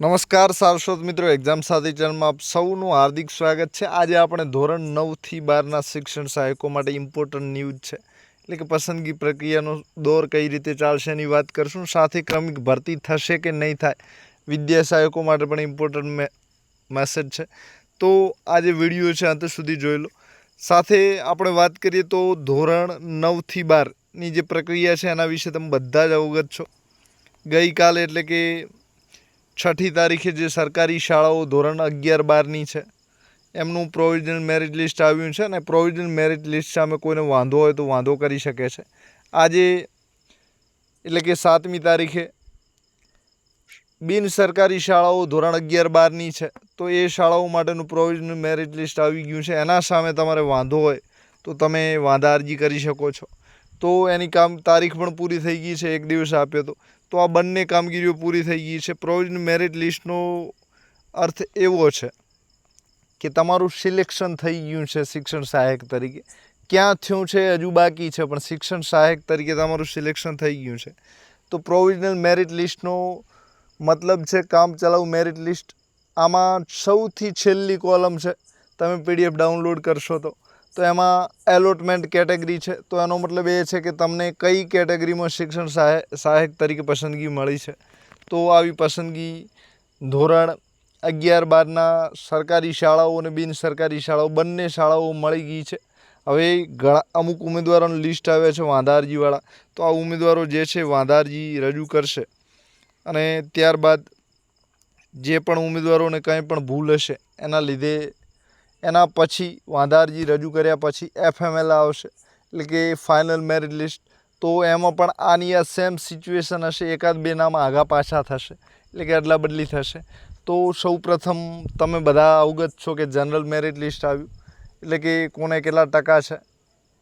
નમસ્કાર સારસ્વત મિત્રો, એક્ઝામ સાથી ચેનલમાં આપ સૌનું હાર્દિક સ્વાગત છે. આજે આપણે ધોરણ નવથી બારના શિક્ષણ સહાયકો માટે ઇમ્પોર્ટન્ટ ન્યૂઝ છે. એટલે કે પસંદગી પ્રક્રિયાનો દોર કઈ રીતે ચાલશે એની વાત કરશું. સાથે ક્રમિક ભરતી થશે કે નહીં થાય, વિદ્યા સહાયકો માટે પણ ઇમ્પોર્ટન્ટ મેસેજ છે. તો આ જે વીડિયો છે અંત સુધી જોઈ લો. સાથે આપણે વાત કરીએ તો ધોરણ નવથી બારની જે પ્રક્રિયા છે એના વિશે તમે બધા જ અવગત છો. ગઈકાલે એટલે કે છઠ્ઠી તારીખે જે સરકારી શાળાઓ ધોરણ અગિયાર બારની છે, એમનું પ્રોવિઝનલ મેરિટ લિસ્ટ આવ્યું છે અને પ્રોવિઝનલ મેરિટ લિસ્ટ સામે કોઈને વાંધો હોય તો વાંધો કરી શકે છે. આજે એટલે કે સાતમી તારીખે બિન સરકારી શાળાઓ ધોરણ અગિયાર બારની છે, તો એ શાળાઓ માટેનું પ્રોવિઝનલ મેરિટ લિસ્ટ આવી ગયું છે. એના સામે તમારે વાંધો હોય તો તમે વાંધા અરજી કરી શકો છો. તો એની કામ તારીખ પણ પૂરી થઈ ગઈ છે, એક દિવસ આપ્યો તો. તો આ બંને કામગીરીઓ પૂરી થઈ ગઈ છે. પ્રોવિઝન મેરિટ લિસ્ટનો અર્થ એવો છે કે તમારું સિલેક્શન થઈ ગયું છે શિક્ષણ સહાયક તરીકે. ક્યાં થયું છે હજુ બાકી છે, પણ શિક્ષણ સહાયક તરીકે તમારું સિલેક્શન થઈ ગયું છે. તો પ્રોવિઝનલ મેરિટ લિસ્ટનો મતલબ છે કામ ચલાઉ મેરિટ લિસ્ટ આમાં સૌથી છેલ્લી કોલમ છે. તમે પીડીએફ ડાઉનલોડ કરશો તો. તો એમાં એલોટમેન્ટ કેટેગરી છે. તો એનો મતલબ એ છે કે તમને કઈ કેટેગરીમાં શિક્ષણ સહાય, સહાયક તરીકે પસંદગી મળી છે. તો આવી પસંદગી ધોરણ અગિયાર બારના સરકારી શાળાઓ અને બિન સરકારી શાળાઓ, બંને શાળાઓ મળી ગઈ છે. હવે ઘણા, અમુક ઉમેદવારોની લિસ્ટ આવે છે વાંધારજીવાળા. તો આ ઉમેદવારો જે છે વાંધારજી રજૂ કરશે. અને ત્યારબાદ જે પણ ઉમેદવારોને કંઈ પણ ભૂલ હશે, એના લીધે એના પછી વાંધારજી રજૂ કર્યા પછી એફએમએલ આવશે. એટલે કે ફાઇનલ મેરિટ લિસ્ટ તો એમાં પણ આની આ સેમ સિચ્યુએશન હશે. એકાદ બે નામ આગા પાછા થશે. એટલે કે અદલા બદલી થશે. તો સૌ પ્રથમ તમે બધા અવગત છો કે જનરલ મેરિટ લિસ્ટ આવ્યું. એટલે કે કોને કેટલા ટકા છે,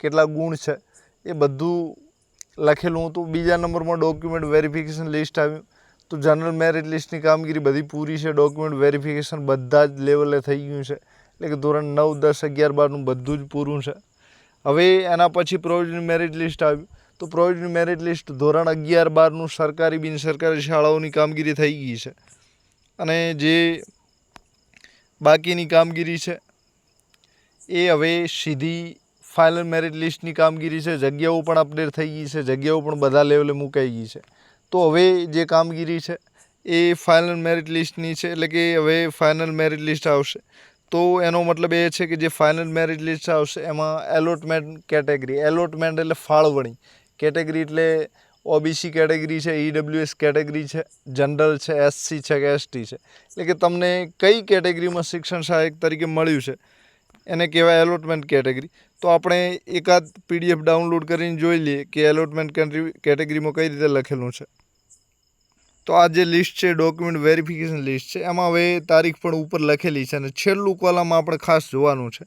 કેટલા ગુણ છે, એ બધું લખેલું હતું. બીજા નંબરમાં ડોક્યુમેન્ટ વેરિફિકેશન લિસ્ટ આવ્યું. તો જનરલ મેરિટ લિસ્ટની કામગીરી બધી પૂરી છે. ડોક્યુમેન્ટ વેરિફિકેશન બધા જ લેવલે થઈ ગયું છે. એટલે કે ધોરણ નવ, દસ, અગિયાર બારનું બધું જ પૂરું છે. હવે એના પછી પ્રોવિઝનલ મેરિટ લિસ્ટ આવ્યું. તો પ્રોવિઝનલ મેરિટ લિસ્ટ ધોરણ અગિયાર બારનું સરકારી બિન સરકારી શાળાઓની કામગીરી થઈ ગઈ છે. અને જે બાકીની કામગીરી છે, એ હવે સીધી ફાઇનલ મેરિટ લિસ્ટની કામગીરી છે. જગ્યાઓ પણ અપડેટ થઈ ગઈ છે. જગ્યાઓ પણ બધા લેવલે મુકાઈ ગઈ છે. તો હવે જે કામગીરી છે, એ ફાઇનલ મેરિટ લિસ્ટની છે. એટલે કે હવે ફાઇનલ મેરિટ લિસ્ટ આવશે. તો એનો મતલબ એ છે કે જે ફાઇનલ મેરિટ લિસ્ટ આવશે, એમાં એલોટમેન્ટ કેટેગરી એલોટમેન્ટ એટલે ફાળવણી. કેટેગરી એટલે ઓબીસી કેટેગરી છે ઈડબ્લ્યુએસ કેટેગરી છે જનરલ છે એસસી છે કે એસટી છે. એટલે કે તમને કઈ કેટેગરીમાં શિક્ષણ સહાયક તરીકે મળ્યું છે, એને કહેવાય એલોટમેન્ટ કેટેગરી તો આપણે એકાદ પીડીએફ ડાઉનલોડ કરીને જોઈ લઈએ કે એલોટમેન્ટ કેટેગરીમાં કઈ રીતે લખેલું છે. તો આ જે લિસ્ટ છે ડોક્યુમેન્ટ વેરિફિકેશન લિસ્ટ છે, એમાં હવે તારીખ પણ ઉપર લખેલી છે અને છેલ્લું કોલમ આપણે ખાસ જોવાનું છે.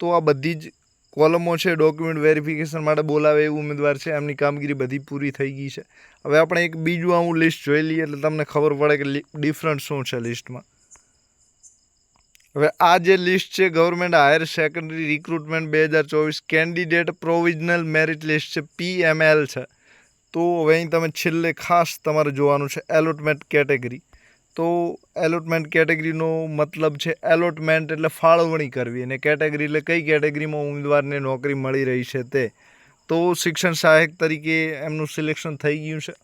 તો આ બધી જ કોલમો છે ડોક્યુમેન્ટ વેરિફિકેશન માટે બોલાવે એ ઉમેદવાર છે, એમની કામગીરી બધી પૂરી થઈ ગઈ છે. હવે આપણે એક બીજું આવું લિસ્ટ જોઈ લઈએ એટલે તમને ખબર પડે કે ડિફરન્ટ શું છે લિસ્ટમાં હવે આ જે લિસ્ટ છે ગવર્મેન્ટ હાયર સેકન્ડરી રિક્રુટમેન્ટ બે હજાર ચોવીસ કેન્ડિડેટ પ્રોવિઝનલ મેરિટ લિસ્ટ છે પીએમએલ છે. તો હવે અહીં તમે છેલ્લે ખાસ તમારે જોવાનું છે એલોટમેન્ટ કેટેગરી તો એલોટમેન્ટ કેટેગરીનો મતલબ છે એલોટમેન્ટ એટલે ફાળવણી કરવી. અને કેટેગરી એટલે કઈ કેટેગરીમાં ઉમેદવારને નોકરી મળી રહી છે તે. તો શિક્ષણ સહાયક તરીકે એમનું સિલેક્શન થઈ ગયું છે.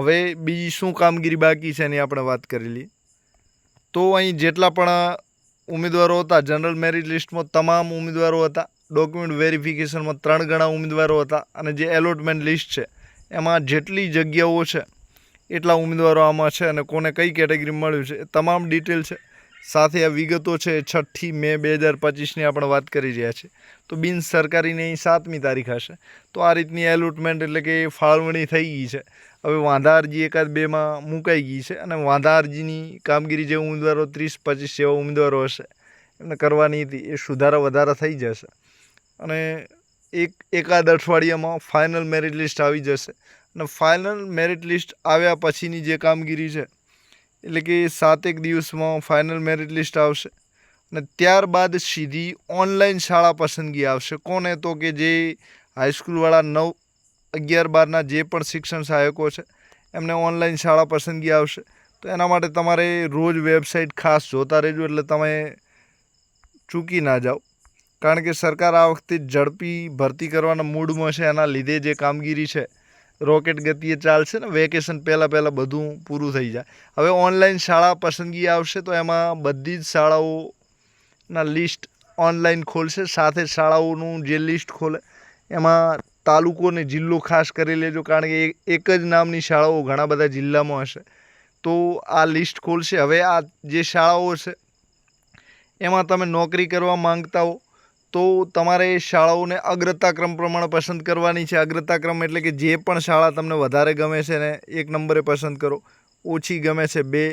હવે બીજી શું કામગીરી બાકી છે એની આપણે વાત કરી લઈએ. તો અહીં જેટલા પણ ઉમેદવારો હતા જનરલ મેરિટ લિસ્ટમાં તમામ ઉમેદવારો હતા. ડોક્યુમેન્ટ વેરિફિકેશનમાં ત્રણ ગણા ઉમેદવારો હતા અને જે એલોટમેન્ટ લિસ્ટ છે, એમાં જેટલી જગ્યાઓ છે, એટલા ઉમેદવારો આમાં છે અને કોને કઈ કેટેગરી મળ્યું છે તમામ ડિટેલ છે. સાથે આ વિગતો છે છઠ્ઠી મે બે હજાર પચીસની આપણે વાત કરી રહ્યા છીએ. તો બિન સરકારીની અહીં સાતમી તારીખ હશે. તો આ રીતની એલોટમેન્ટ એટલે કે ફાળવણી થઈ ગઈ છે. હવે વાંધા અરજી એકાદ બેમાં મુકાઈ ગઈ છે અને વાંધા અરજીની કામગીરી જે ઉમેદવારો ત્રીસ પચીસ જેવા ઉમેદવારો હશે, એમને કરવાની હતી, એ સુધારા વધારા થઈ જશે. અને એક એકાદ અઠવાડિયામાં ફાઇનલ મેરિટ લિસ્ટ આવી જશે. અને ફાઇનલ મેરિટ લિસ્ટ આવ્યા પછીની જે કામગીરી છે, એટલે કે સાતેક દિવસમાં ફાઇનલ મેરિટ લિસ્ટ આવશે. અને ત્યારબાદ સીધી ઓનલાઈન શાળા પસંદગી આવશે. કોને તો કે જે હાઈસ્કૂલવાળા નવ, અગિયાર બારના જે પણ શિક્ષણ સહાયકો છે, એમને ઓનલાઈન શાળા પસંદગી આવશે. તો એના માટે તમારે રોજ વેબસાઇટ ખાસ જોતા રહેજો, એટલે તમે ચૂકી ના જાઓ. કારણ કે સરકાર આ વખતે ઝડપી ભરતી કરવાના મૂડમાં છે, એના લીધે જે કામગીરી છે, રોકેટ ગતિએ ચાલશે ને, વેકેશન પહેલાં પહેલાં બધું પૂરું થઈ જાય. હવે ઓનલાઈન શાળા પસંદગી આવશે તો એમાં બધી જ શાળાઓના લિસ્ટ ઓનલાઈન ખોલશે. સાથે શાળાઓનું જે લિસ્ટ ખોલે, એમાં તાલુકો અને જિલ્લો ખાસ કરી લેજો, કારણ કે એક- જ નામની શાળાઓ ઘણા બધા જિલ્લામાં હશે. તો આ લિસ્ટ ખોલશે. હવે આ જે શાળાઓ છે, એમાં તમે નોકરી કરવા માંગતા હો તો તમારે શાળાઓને અગ્રતા ક્રમ પ્રમાણે પસંદ કરવાની છે. અગ્રતા ક્રમ એટલે કે જે પણ શાળા તમને વધારે ગમે છે ને એક નંબરે પસંદ કરો. ઓછી ગમે છે બે,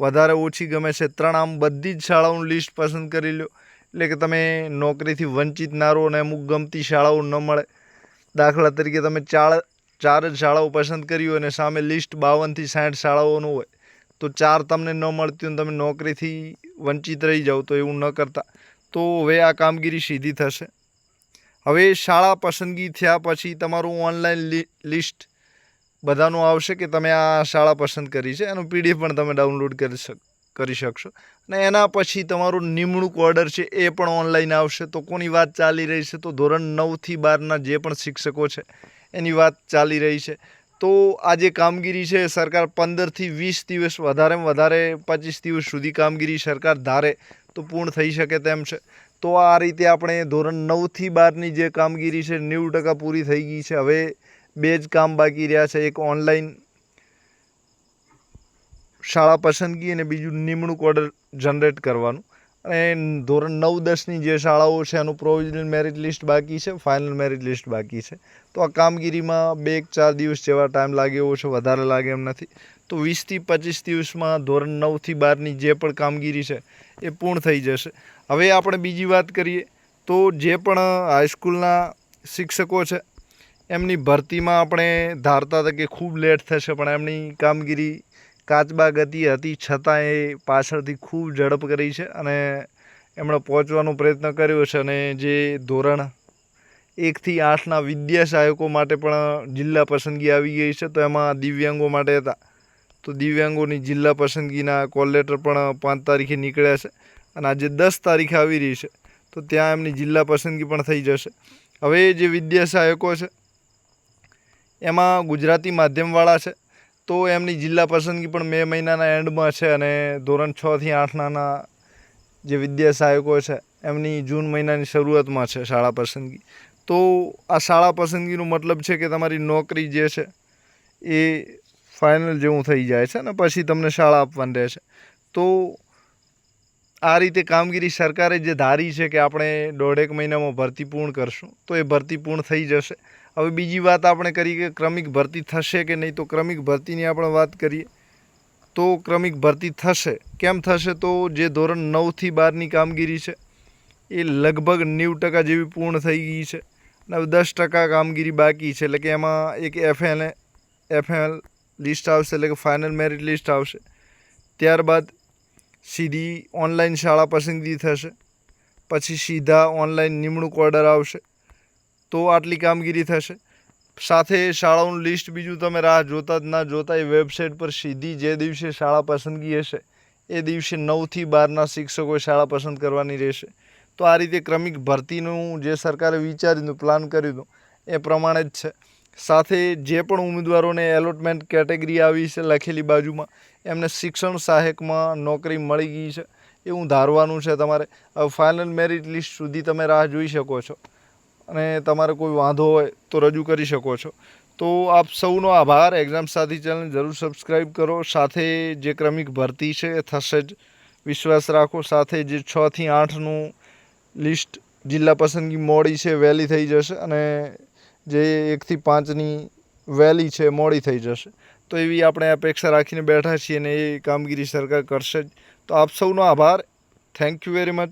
વધારે ઓછી ગમે છે ત્રણ, આમ બધી જ શાળાઓનું લિસ્ટ પસંદ કરી લો એટલે કે તમે નોકરીથી વંચિત ના રહો અને અમુક ગમતી શાળાઓ ન મળે. દાખલા તરીકે તમે ચાર ચાર જ શાળાઓ પસંદ કરી હોય અને સામે લિસ્ટ બાવનથી સાઠ શાળાઓનું હોય, તો ચાર તમને ન મળતી હોય તમે નોકરીથી વંચિત રહી જાઓ તો એવું ન કરતા. તો હવે આ કામગીરી સીધી થશે. હવે શાળા પસંદગી થયા પછી તમારું ઓનલાઈન લિસ્ટ બધાનું આવશે કે તમે આ શાળા પસંદ કરી છે, એનું પીડીએફ પણ તમે ડાઉનલોડ કરી શક, કરી શકશો. અને એના પછી તમારું નિમણૂક ઓર્ડર છે એ પણ ઓનલાઈન આવશે. તો કોની વાત ચાલી રહી છે? તો ધોરણ નવથી બારના જે પણ શિક્ષકો છે, એની વાત ચાલી રહી છે. તો આ જે કામગીરી છે, સરકાર પંદરથી વીસ દિવસ વધારેમાં વધારે પચીસ દિવસ સુધી કામગીરી સરકાર ધારે. તો પૂર્ણ થઈ શકે તેમ છે. તો આ રીતે આપણે ધોરણ નવથી બારની જે કામગીરી છે, નેવું ટકા પૂરી થઈ ગઈ છે. હવે બે જ કામ બાકી રહ્યા છે. એક ઓનલાઈન શાળા પસંદગી અને બીજું નિમણૂક ઓર્ડર જનરેટ કરવાનું. અને ધોરણ નવ, દસની જે શાળાઓ છે, એનું પ્રોવિઝનલ મેરિટ લિસ્ટ બાકી છે ફાઇનલ મેરિટ લિસ્ટ બાકી છે. તો આ કામગીરીમાં બે એક ચાર દિવસ જેવા ટાઈમ લાગે એવો છે, વધારે લાગે એમ નથી. તો વીસથી પચીસ દિવસમાં ધોરણ નવથી બારની જે પણ કામગીરી છે, એ પૂર્ણ થઈ જશે. હવે આપણે બીજી વાત કરીએ, તો જે પણ હાઈસ્કૂલના શિક્ષકો છે, એમની ભરતીમાં આપણે ધારતા હતા કે ખૂબ લેટ થશે, પણ એમની કામગીરી કાચબા ગતિ હતી, છતાં એ પાછળથી ખૂબ ઝડપ કરી છે અને એમણે પહોંચવાનો પ્રયત્ન કર્યો છે અને જે ધોરણ એકથી આઠના વિદ્યાસહાયકો માટે પણ જિલ્લા પસંદગી આવી ગઈ છે, તો એમાં દિવ્યાંગો માટે હતા. તો દિવ્યાંગોની જિલ્લા પસંદગીના કોલ લેટર પણ પાંચ તારીખે નીકળ્યા છે અને આજે દસ તારીખે આવી રહી છે, તો ત્યાં એમની જિલ્લા પસંદગી પણ થઈ જશે. હવે જે વિદ્યાસહાયકો છે, એમાં ગુજરાતી માધ્યમવાળા છે તો એમની જિલ્લા પસંદગી પણ મે મહિનાના એન્ડમાં છે અને ધોરણ છથી આઠના જે વિદ્યા સહાયકો છે, એમની જૂન મહિનાની શરૂઆતમાં છે શાળા પસંદગી. તો આ શાળા પસંદગીનો મતલબ છે કે તમારી નોકરી જે છે, એ ફાઇનલ જેવું થઈ જાય છે અને પછી તમને શાળા આપવાની રહેશે તો આ રીતે કામગીરી સરકારે જે ધારી છે કે આપણે દોઢેક મહિનામાં ભરતી પૂર્ણ કરશું, તો એ ભરતી પૂર્ણ થઈ જશે. હવે બીજી વાત આપણે કરી કે ક્રમિક ભરતી થશે કે નહીં, તો ક્રમિક ભરતીની આપણે વાત કરીએ. તો ક્રમિક ભરતી થશે. કેમ થશે? તો જે ધોરણ નવથી બારની કામગીરી છે, એ લગભગ નેવું ટકા જેવી પૂર્ણ થઈ ગઈ છે અને હવે દસ ટકા કામગીરી બાકી છે. એટલે કે એમાં એક એફએલ એફએલ લિસ્ટ આવશે, એટલે કે ફાઇનલ મેરિટ લિસ્ટ આવશે. ત્યારબાદ સીધી ઓનલાઈન શાળા પસંદગી થશે. પછી સીધા ઓનલાઈન નિમણૂક ઓર્ડર આવશે. તો આટલી કામગીરી થશે. સાથે શાળાઓનું લિસ્ટ બીજું તમે રાહ જોતા જ ના જોતા એ વેબસાઇટ પર સીધી જે દિવસે શાળા પસંદગી હશે, એ દિવસે નવથી બારના શિક્ષકોએ શાળા પસંદ કરવાની રહેશે. તો આ રીતે ક્રમિક ભરતીનું જે સરકારે વિચાર્યું, પ્લાન કર્યું હતું, એ પ્રમાણે જ છે. સાથે જે પણ ઉમેદવારોને એલોટમેન્ટ કેટેગરી આવી છે લખેલી બાજુમાં, એમને શિક્ષણ સહાયકમાં નોકરી મળી ગઈ છે, એવું ધારવાનું છે તમારે. ફાઇનલ મેરિટ લિસ્ટ સુધી તમે રાહ જોઈ શકો છો. અને તમારે કોઈ વાંધો હોય તો રજૂ કરી શકો છો. તો આપ સૌનો આભાર. એક્ઝામ સાથી ચેનલ જરૂર સબસ્ક્રાઈબ કરો. સાથે જે ક્રમિક ભરતી છે એ થશે જ. વિશ્વાસ રાખો. સાથે જે છથી આઠનું લિસ્ટ જિલ્લા પસંદગી મોડી છે, વહેલી થઈ જશે અને જે એકથી પાંચની વહેલી છે, મોડી થઈ જશે. તો એવી આપણે અપેક્ષા રાખીને બેઠા છીએ અને એ કામગીરી સરકાર કરશે જ. તો આપ સૌનો આભાર. Thank you very much